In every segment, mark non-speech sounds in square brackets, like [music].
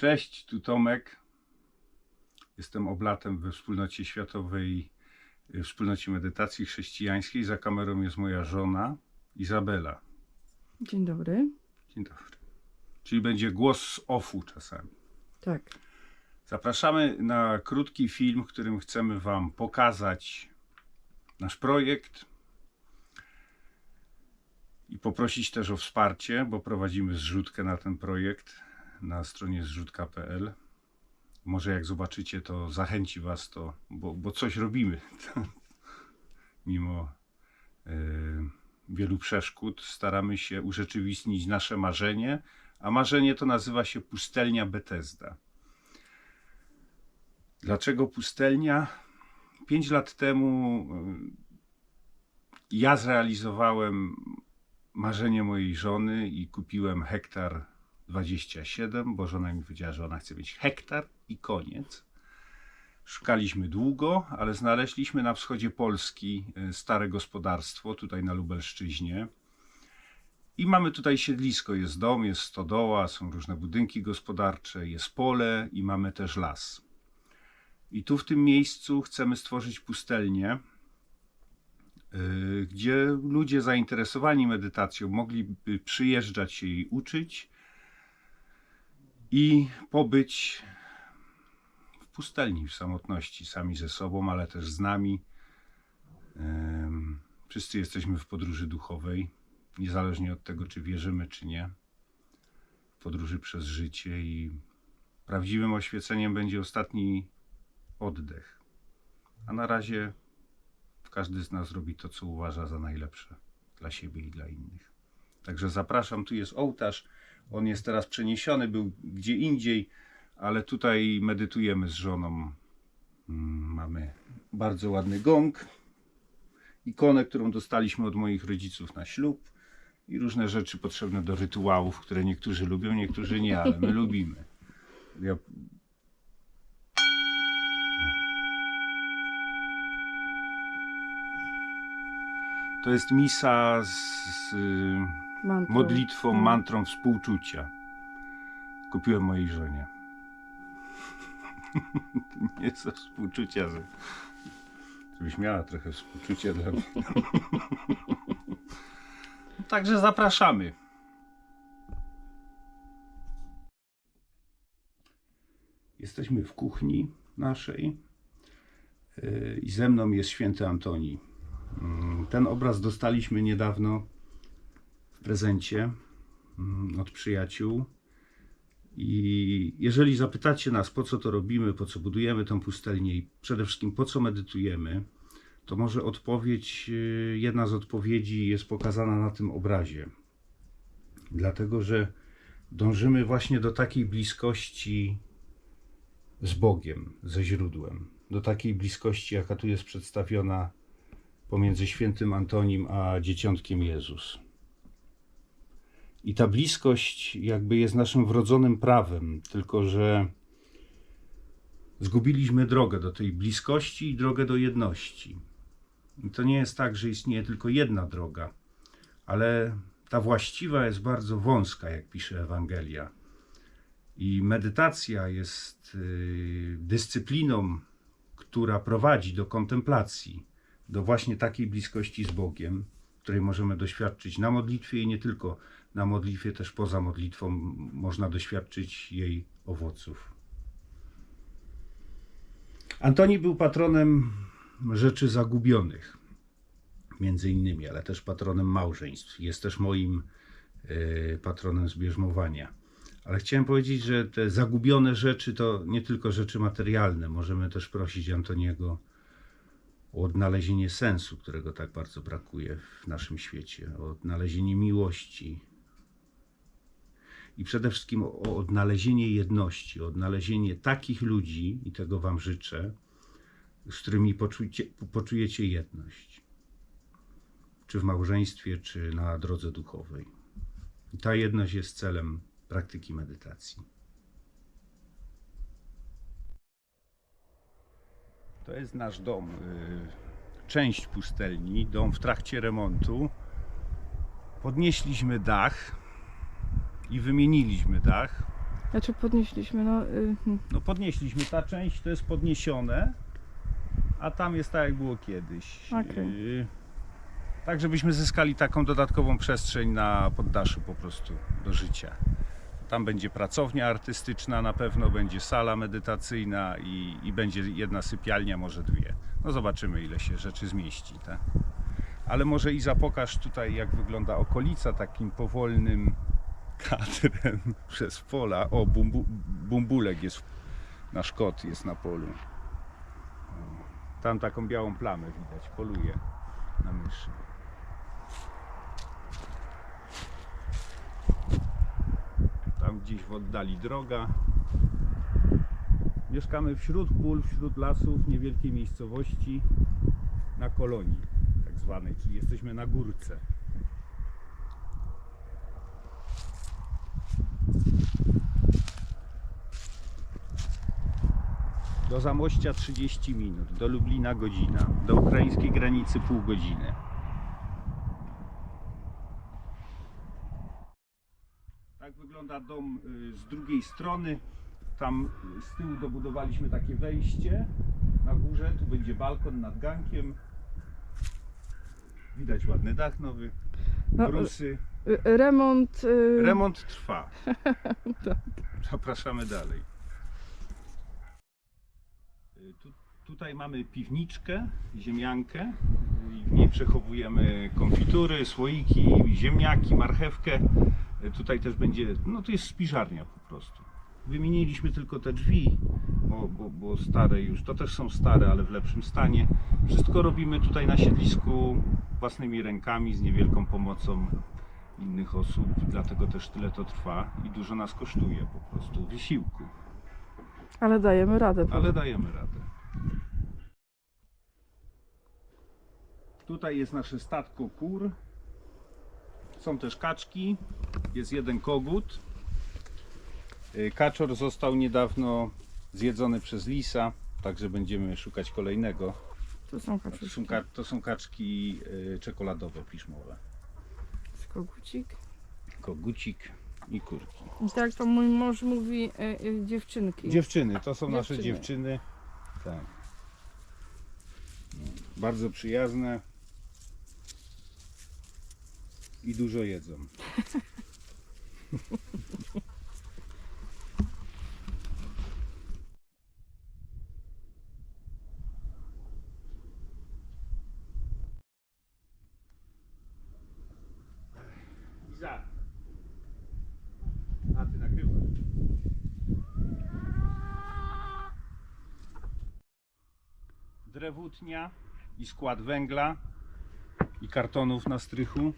Cześć, tu Tomek. Jestem oblatem we wspólnocie światowej, y, wspólnocie medytacji chrześcijańskiej. Za kamerą jest moja żona Izabela. Dzień dobry. Dzień dobry. Czyli będzie głos z ofu czasami. Tak. Zapraszamy na krótki film, w którym chcemy Wam pokazać nasz projekt i poprosić też o wsparcie, bo prowadzimy zrzutkę na ten projekt na stronie zrzutka.pl. Może jak zobaczycie, to zachęci Was to, bo, bo coś robimy. [laughs] Mimo e, wielu przeszkód staramy się urzeczywistnić nasze marzenie, a marzenie to nazywa się Pustelnia Bethesda. Dlaczego pustelnia? Pięć lat temu y, ja zrealizowałem marzenie mojej żony i kupiłem hektar 27, bo żona mi powiedziała, że ona chce mieć hektar i koniec. Szukaliśmy długo, ale znaleźliśmy na wschodzie Polski y, stare gospodarstwo, tutaj na Lubelszczyźnie. I mamy tutaj siedlisko, jest dom, jest stodoła, są różne budynki gospodarcze, jest pole i mamy też las. I tu w tym miejscu chcemy stworzyć pustelnię, yy, gdzie ludzie zainteresowani medytacją mogliby przyjeżdżać się jej uczyć i pobyć w pustelni, w samotności, sami ze sobą, ale też z nami. Wszyscy jesteśmy w podróży duchowej, niezależnie od tego, czy wierzymy, czy nie. W podróży przez życie i prawdziwym oświeceniem będzie ostatni oddech. A na razie każdy z nas robi to, co uważa za najlepsze dla siebie i dla innych. Także zapraszam, tu jest ołtarz. On jest teraz przeniesiony, był gdzie indziej, ale tutaj medytujemy z żoną. Mm, Mamy bardzo ładny gong, ikonę, którą dostaliśmy od moich rodziców na ślub i różne rzeczy potrzebne do rytuałów, które niektórzy lubią, niektórzy nie, ale my lubimy. Ja To jest misa z, z Mantrą. modlitwą, Mm. mantrą współczucia. Kupiłem mojej żonie. [laughs] Nie ze współczucia, że, żebyś miała trochę współczucia dla mnie. [laughs] Także zapraszamy. Jesteśmy w kuchni naszej yy, i ze mną jest święty Antoni. Mm, Ten obraz dostaliśmy niedawno prezencie mm, od przyjaciół. I jeżeli zapytacie nas, po co to robimy, po co budujemy tą pustelnię i przede wszystkim po co medytujemy, to może odpowiedź, y, jedna z odpowiedzi jest pokazana na tym obrazie. Dlatego, że dążymy właśnie do takiej bliskości z Bogiem, ze źródłem. Do takiej bliskości, jaka tu jest przedstawiona pomiędzy świętym Antonim a dzieciątkiem Jezus. I ta bliskość jakby jest naszym wrodzonym prawem, tylko że zgubiliśmy drogę do tej bliskości i drogę do jedności. I to nie jest tak, że istnieje tylko jedna droga, ale ta właściwa jest bardzo wąska, jak pisze Ewangelia. I medytacja jest y, dyscypliną, która prowadzi do kontemplacji, do właśnie takiej bliskości z Bogiem, której możemy doświadczyć na modlitwie i nie tylko na modlitwie, też poza modlitwą można doświadczyć jej owoców. Antoni był patronem rzeczy zagubionych, między innymi, ale też patronem małżeństw. Jest też moim y, patronem zbierzmowania. Ale chciałem powiedzieć, że te zagubione rzeczy to nie tylko rzeczy materialne. Możemy też prosić Antoniego o odnalezienie sensu, którego tak bardzo brakuje w naszym świecie, o odnalezienie miłości i przede wszystkim o odnalezienie jedności, odnalezienie takich ludzi, i tego Wam życzę, z którymi poczujcie, poczujecie jedność, czy w małżeństwie, czy na drodze duchowej. I ta jedność jest celem praktyki medytacji. To jest nasz dom, y, część pustelni, dom w trakcie remontu. Podnieśliśmy dach i wymieniliśmy dach. Znaczy podnieśliśmy, no... Y, hmm. No podnieśliśmy, ta część to jest podniesione, a tam jest tak jak było kiedyś. Okej. Yy, Tak, żebyśmy zyskali taką dodatkową przestrzeń na poddaszu po prostu do życia. Tam będzie pracownia artystyczna, na pewno będzie sala medytacyjna i, i będzie jedna sypialnia, może dwie. No zobaczymy ile się rzeczy zmieści. Tak? Ale może Iza pokaż tutaj jak wygląda okolica takim powolnym kadrem [laughs] przez pola. O, bumbu, bumbulek jest, nasz kot jest na polu. Tam taką białą plamę widać, poluje na myszy. Tam gdzieś w oddali droga. Mieszkamy wśród pól, wśród lasów, niewielkiej miejscowości na kolonii tak zwanej, czyli jesteśmy na górce. Do Zamościa 30 minut, do Lublina godzina, do ukraińskiej granicy pół godziny. Tak wygląda dom y, z drugiej strony. Tam y, z tyłu dobudowaliśmy takie wejście na górze. Tu będzie balkon nad gankiem. Widać ładny dach nowy, No, brusy. y, remont... Remont trwa. [laughs] Zapraszamy dalej. Tu, tutaj mamy piwniczkę, ziemiankę. W niej przechowujemy konfitury, słoiki, ziemniaki, marchewkę. Tutaj też będzie, no to jest spiżarnia po prostu. Wymieniliśmy tylko te drzwi, bo, bo, bo stare już, to też są stare, ale w lepszym stanie. Wszystko robimy tutaj na siedlisku własnymi rękami, z niewielką pomocą innych osób, dlatego też tyle to trwa i dużo nas kosztuje po prostu wysiłku, Ale dajemy radę. ale dajemy radę. Tutaj jest nasze statko kur. Są też kaczki, jest jeden kogut. Y, Kaczor został niedawno zjedzony przez lisa, także będziemy szukać kolejnego. To są To kaczuszki. są, ka- to są kaczki y, czekoladowe, piszmowe. Kogucik. Kogucik i kurki. I tak to mój mąż mówi y, y, dziewczynki. Dziewczyny, to są nasze Dziewczyny. dziewczyny. Tak. No, bardzo przyjazne. I dużo jedzą. [laughs] Iza. A ty nagrywasz. I skład węgla i kartonów na strychu.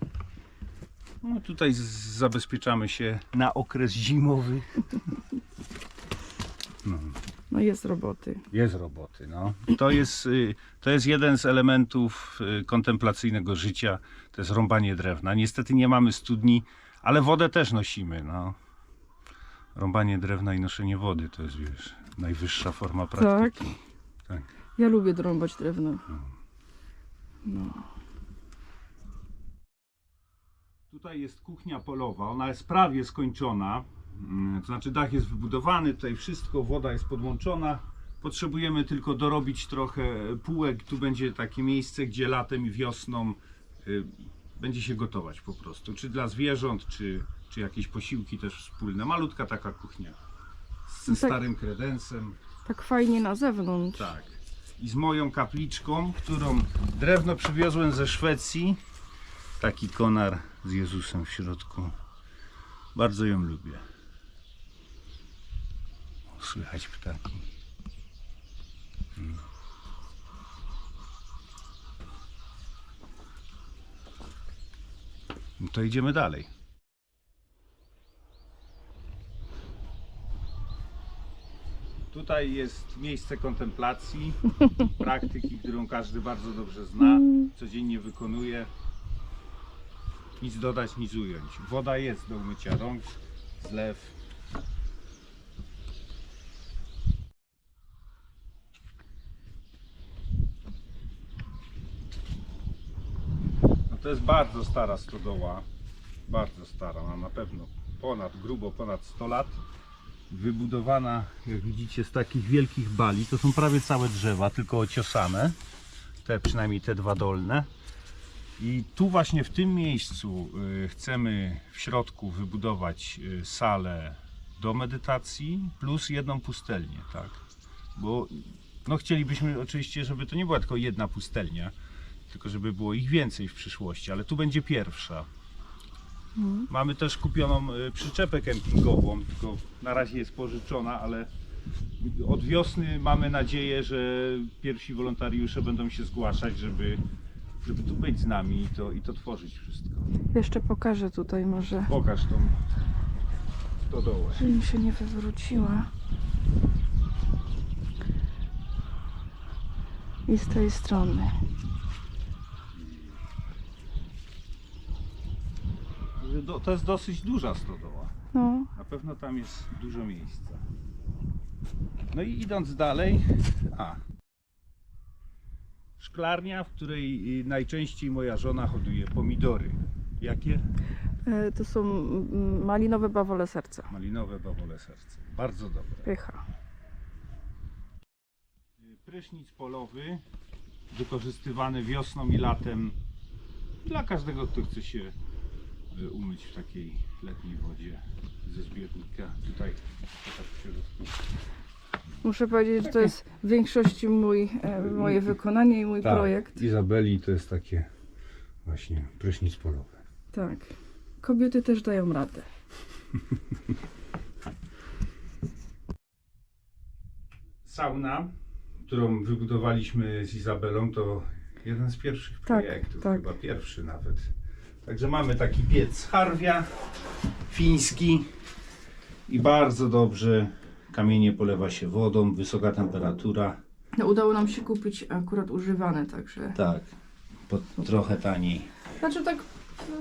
No tutaj zabezpieczamy się na okres zimowy. [laughs] No, No jest roboty. jest roboty. No. To, jest, y, to jest jeden z elementów y, kontemplacyjnego życia. To jest rąbanie drewna. Niestety nie mamy studni, ale wodę też nosimy. No. Rąbanie drewna i noszenie wody to jest wiesz, najwyższa forma praktyki. tak. Ja lubię drąbać drewno. No. Tutaj jest kuchnia polowa, ona jest prawie skończona. Mm, To znaczy dach jest wybudowany, tutaj wszystko, woda jest podłączona. Potrzebujemy tylko dorobić trochę półek. Tu będzie takie miejsce, gdzie latem i wiosną y, będzie się gotować po prostu. Czy dla zwierząt, czy, czy jakieś posiłki też wspólne. Malutka taka kuchnia. Z No tak. starym kredensem. Tak fajnie na zewnątrz. Tak. I z moją kapliczką, którą drewno przywiozłem ze Szwecji. Taki konar z Jezusem w środku. Bardzo ją lubię. Słychać ptaki. Mm. No to idziemy dalej. Tutaj jest miejsce kontemplacji, [laughs] praktyki, którą każdy bardzo dobrze zna, codziennie wykonuje. Nic dodać, nic ująć. Woda jest do umycia rąk, zlew. No to jest bardzo stara stodoła, bardzo stara, ma na pewno ponad, grubo ponad 100 lat. Wybudowana, jak widzicie, z takich wielkich bali. To są prawie całe drzewa, tylko ociosane. Te przynajmniej te dwa dolne. I tu właśnie w tym miejscu y, chcemy w środku wybudować y, salę do medytacji plus jedną pustelnię, tak? Bo no chcielibyśmy oczywiście, żeby to nie była tylko jedna pustelnia, tylko żeby było ich więcej w przyszłości, ale tu będzie pierwsza. Mamy też kupioną y, przyczepę kempingową, tylko na razie jest pożyczona, ale od wiosny mamy nadzieję, że pierwsi wolontariusze będą się zgłaszać, żeby, żeby tu być z nami i to, i to tworzyć wszystko. Jeszcze pokażę tutaj może, Pokaż tą stodołę. żeby mi się nie wywróciła. I z tej strony. Do- To jest dosyć duża stodoła. No, Na pewno tam jest dużo miejsca. No i idąc dalej, a szklarnia, w której y, najczęściej moja żona hoduje pomidory. Jakie? e, to są mm, malinowe bawole serca. Malinowe bawole serce. Bardzo dobre. Pycha. Prysznic polowy, wykorzystywany wiosną i latem dla każdego, kto chce się umyć w takiej letniej wodzie ze zbiornika. Tutaj tak w środku. Muszę powiedzieć, że to jest w większości mój, e, moje wykonanie i mój projekt. Tak, Izabeli to jest takie właśnie prysznic polowy. Tak. Kobiety też dają radę. Sauna, którą wybudowaliśmy z Izabelą, to jeden z pierwszych Tak, projektów, tak. chyba pierwszy nawet. Także mamy taki piec Harwia, fiński i bardzo dobrze kamienie polewa się wodą, wysoka temperatura. No, udało nam się kupić akurat używane, także. Tak, po, trochę taniej. Znaczy tak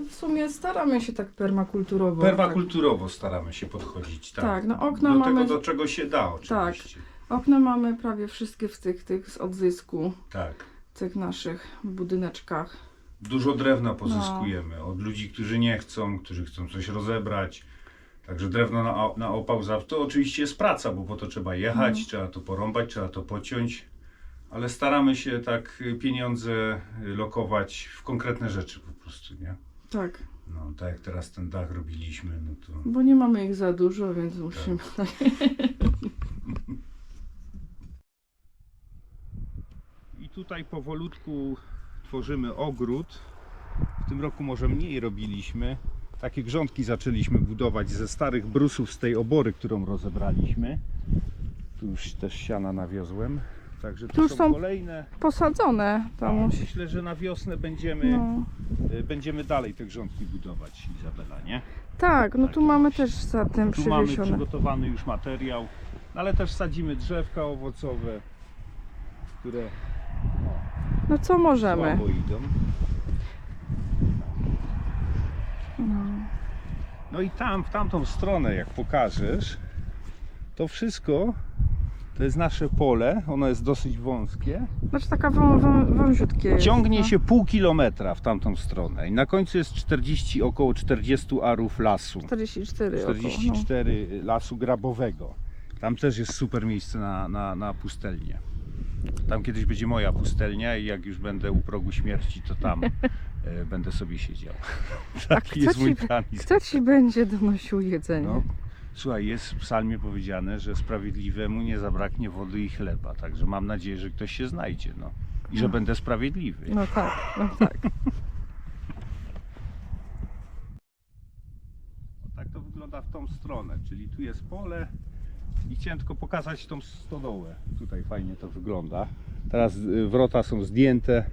w sumie staramy się tak permakulturowo. Permakulturowo staramy się podchodzić, tak. Tak, no okna do mamy- tego, do czego się da oczywiście. Tak. Okna mamy prawie wszystkie w tych, tych z odzysku, tak. w tych naszych budyneczkach. Dużo drewna pozyskujemy od ludzi, którzy nie chcą, którzy chcą coś rozebrać. Także drewno na, na opał to oczywiście jest praca, bo po to trzeba jechać, trzeba to porąbać, trzeba to pociąć. Ale staramy się tak y, pieniądze y, lokować w konkretne rzeczy po prostu, nie? Tak, No, tak jak teraz ten dach robiliśmy, no to bo nie mamy ich za dużo, więc musimy. Tak. [laughs] [laughs] I tutaj powolutku tworzymy ogród. W tym roku może mniej robiliśmy. Takie grządki zaczęliśmy budować ze starych brusów z tej obory, którą rozebraliśmy. Tu już też siana nawiozłem. Także to Tu już są, są kolejne. Posadzone tam. musi- myślę, że na wiosnę będziemy, No. y, będziemy dalej te grządki budować, Izabela, nie? Tak, no tu Tak, mamy już. też za tym Tu mamy przygotowany już materiał, no ale też sadzimy drzewka owocowe, które No co możemy? słabo idą. No. No i tam, w tamtą stronę, jak pokażesz, to wszystko to jest nasze pole. Ono jest dosyć wąskie. Znaczy taka wą, wą, wąziutkie jest, Ciągnie no. się pół kilometra w tamtą stronę. I na końcu jest 40, około 40 arów lasu. 44 około, no. 44 lasu grabowego. Tam też jest super miejsce na, na, na pustelnię. Tam kiedyś będzie moja pustelnia i jak już będę u progu śmierci, to tam e, [laughs] będę sobie siedział. [laughs] Taki kto jest mój ci- plan. Kto ci będzie donosił jedzenie? No, słuchaj, jest w psalmie powiedziane, że sprawiedliwemu nie zabraknie wody i chleba. Także mam nadzieję, że ktoś się znajdzie. No. I że No. będę sprawiedliwy. No tak, no tak. [laughs] Tak to wygląda w tą stronę, czyli tu jest pole i chciałem tylko pokazać tą stodołę. Tutaj fajnie to wygląda. Teraz y, wrota są zdjęte.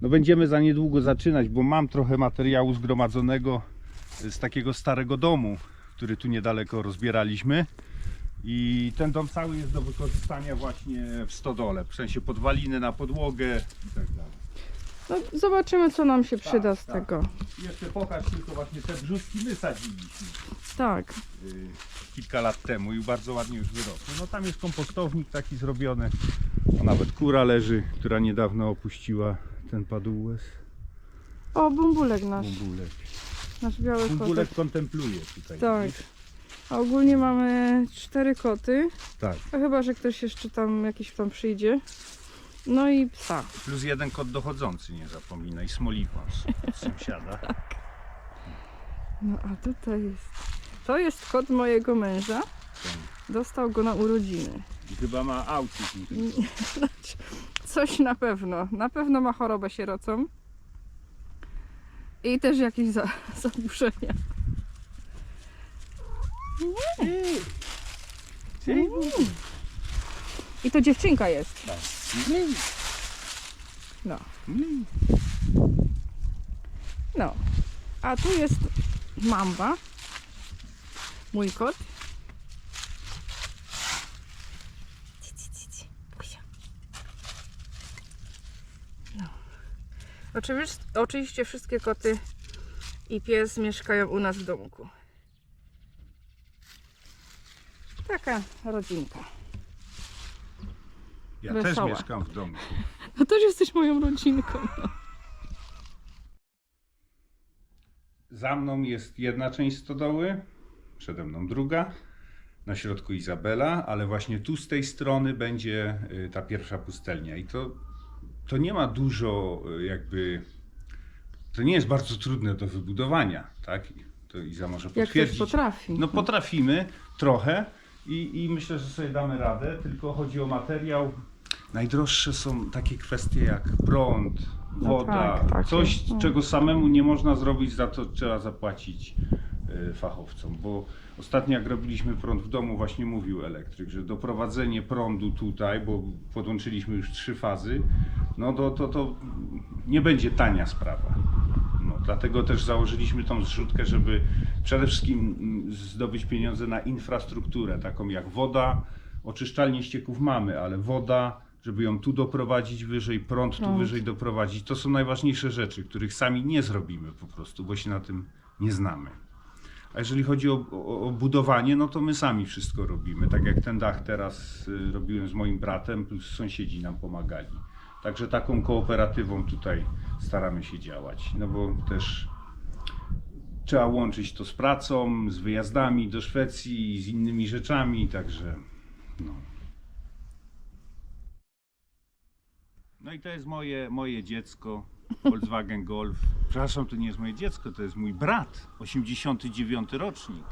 No będziemy za niedługo zaczynać, bo mam trochę materiału zgromadzonego z takiego starego domu, który tu niedaleko rozbieraliśmy. I ten dom cały jest do wykorzystania właśnie w stodole, w sensie podwaliny na podłogę i tak dalej. No, zobaczymy, co nam się przyda z tak. tego. Jeszcze pokaż tylko właśnie te brzuski my sadziliśmy. Tak. y, kilka lat temu i bardzo ładnie już wyrosły. No tam jest kompostownik taki zrobiony. O, nawet kura leży, która niedawno opuściła ten padółes. O, bumbulek nasz. Bumbulek. Nasz biały Bumbulek kotek. kontempluje tutaj. Tak. widzisz? A ogólnie mamy cztery koty. Tak. A chyba, że ktoś jeszcze tam jakiś tam przyjdzie. No i psa. Plus jeden kot dochodzący, nie zapominaj, smoliwąs od sąsiada. [laughs] No a tutaj jest. To jest kot mojego męża. Dostał go na urodziny. I chyba ma autyzm. [laughs] Znaczy, Coś na pewno. Na pewno ma chorobę sierocą. I też jakieś za, [laughs] zaburzenia. I to dziewczynka jest. No. No. A tu jest mamba. Mój kot. No. Oczywiście, oczywiście wszystkie koty i pies mieszkają u nas w domku. Taka rodzinka. Ja Wesoła. też mieszkam w domu. [laughs] No też jesteś moją rodzinką. No. Za mną jest jedna część stodoły, przede mną druga, na środku Izabela, ale właśnie tu z tej strony będzie y, ta pierwsza pustelnia. I to, to nie ma dużo y, jakby. To nie jest bardzo trudne do wybudowania, tak? To Iza może Jak ktoś potwierdzić. potrafi. No potrafimy trochę i, i myślę, że sobie damy radę, tylko chodzi o materiał. Najdroższe są takie kwestie jak prąd, No woda, tak, tak, coś no. czego samemu nie można zrobić, za to trzeba zapłacić y, fachowcom, bo ostatnio jak robiliśmy prąd w domu, właśnie mówił elektryk, że doprowadzenie prądu tutaj, bo podłączyliśmy już trzy fazy, no to, to, to nie będzie tania sprawa. Dlatego też założyliśmy tą zrzutkę, żeby przede wszystkim mm, zdobyć pieniądze na infrastrukturę, taką jak woda, oczyszczalnie ścieków mamy, ale woda, żeby ją tu doprowadzić wyżej, prąd tu Prąd. wyżej doprowadzić, to są najważniejsze rzeczy, których sami nie zrobimy po prostu, bo się na tym nie znamy. A jeżeli chodzi o, o, o budowanie, no to my sami wszystko robimy. Tak jak ten dach teraz y, robiłem z moim bratem, plus sąsiedzi nam pomagali. Także taką kooperatywą tutaj staramy się działać. No bo też trzeba łączyć to z pracą, z wyjazdami do Szwecji, z innymi rzeczami, także no. No i to jest moje, moje dziecko, Volkswagen Golf. Przepraszam, to nie jest moje dziecko, to jest mój brat, 89 rocznik.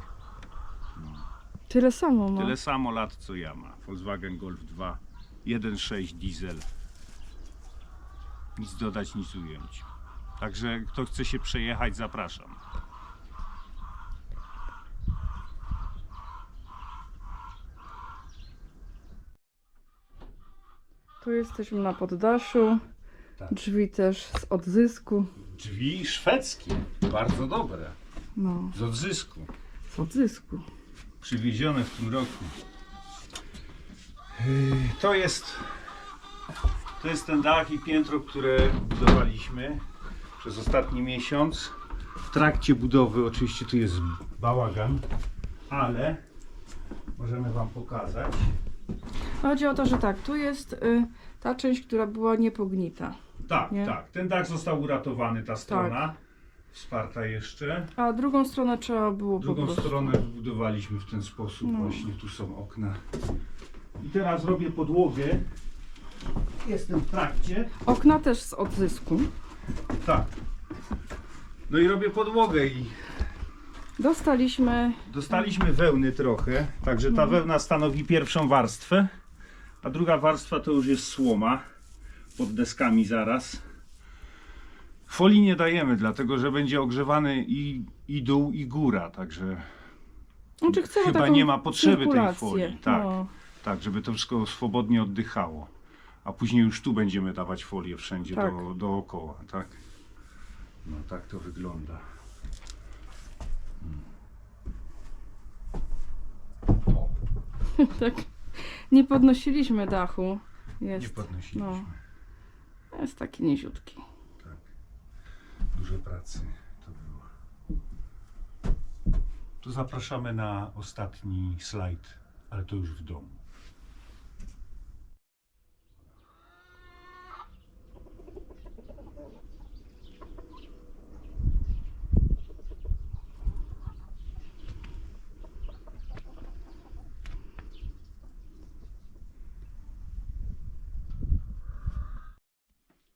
Tyle samo ma. Tyle samo lat co ja ma. Volkswagen Golf 2, 1.6 diesel. Nic dodać, nic ująć. Także kto chce się przejechać, zapraszam. Tu jesteśmy na poddaszu. Tak. Drzwi też z odzysku. Drzwi szwedzkie, bardzo dobre, No, z odzysku. z odzysku. przywiezione w tym roku. Yy, To jest to jest ten dach i piętro, które budowaliśmy przez ostatni miesiąc. W trakcie budowy oczywiście tu jest bałagan, ale możemy wam pokazać. Chodzi o to, że tak, tu jest y, ta część, która była niepognita. Tak, Nie? tak. Ten dach został uratowany, ta strona. Wsparta jeszcze. A drugą stronę trzeba było po Drugą prostu. stronę wybudowaliśmy w ten sposób. No. Właśnie tu są okna. I teraz robię podłogę. Jestem w trakcie. Okna też z odzysku. Tak. No i robię podłogę i Dostaliśmy dostaliśmy wełny trochę. Także ta wełna stanowi pierwszą warstwę. A druga warstwa to już jest słoma. Pod deskami zaraz. Folii nie dajemy, dlatego że będzie ogrzewany i, i dół, i góra. Także Znaczy chcemy Chyba taką nie ma potrzeby tej cyrkulację. folii, tak. No. Tak, żeby to wszystko swobodnie oddychało. A później już tu będziemy dawać folię wszędzie Tak. do, dookoła, tak? No tak to wygląda. O, [laughs] tak. Nie podnosiliśmy dachu. Jest, nie podnosiliśmy. no. jest taki niziutki. Tak. Dużo pracy to było. Tu zapraszamy na ostatni slajd, ale to już w domu.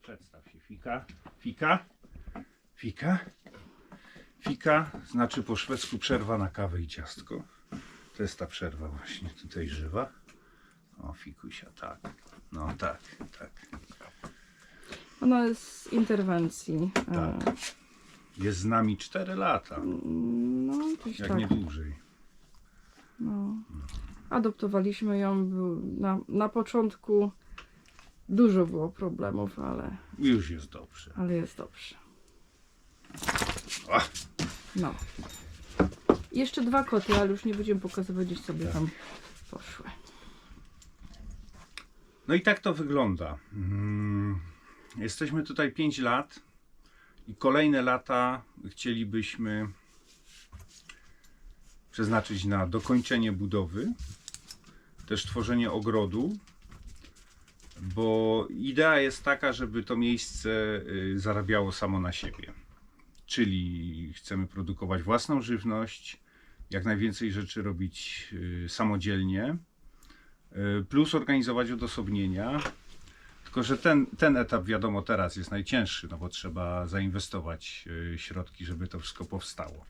Przedstaw się. Fika. Fika. Fika. Fika znaczy po szwedzku przerwa na kawę i ciastko. To jest ta przerwa właśnie tutaj żywa. O, fikusia, tak. No tak, tak. Ona jest z interwencji. Tak. Jest z nami 4 lata, No, gdzieś jak tak. nie dłużej. No. Adoptowaliśmy ją był na, na początku. Dużo było problemów, ale, Już jest dobrze. ale jest dobrze. O, No. Jeszcze dwa koty, ale już nie będziemy pokazywać, gdzieś sobie tam poszły. No i tak to wygląda. Mm, Jesteśmy tutaj 5 lat i kolejne lata chcielibyśmy przeznaczyć na dokończenie budowy, też tworzenie ogrodu, bo idea jest taka, żeby to miejsce y, zarabiało samo na siebie. Czyli chcemy produkować własną żywność, jak najwięcej rzeczy robić y, samodzielnie, y, plus organizować odosobnienia. Tylko, że ten, ten etap, wiadomo, teraz jest najcięższy, no bo trzeba zainwestować środki, żeby to wszystko powstało.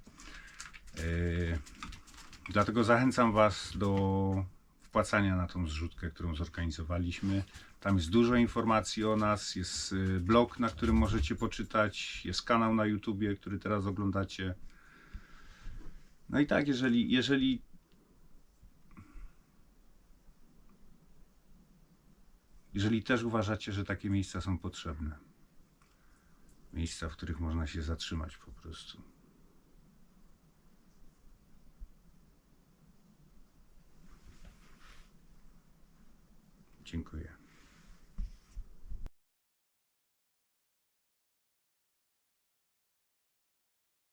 Dlatego zachęcam Was do wpłacania na tą zrzutkę, którą zorganizowaliśmy. Tam jest dużo informacji o nas, jest y, blog, na którym możecie poczytać, jest kanał na YouTubie, który teraz oglądacie. No i tak, jeżeli, jeżeli Jeżeli też uważacie, że takie miejsca są potrzebne, miejsca, w których można się zatrzymać po prostu. Dziękuję.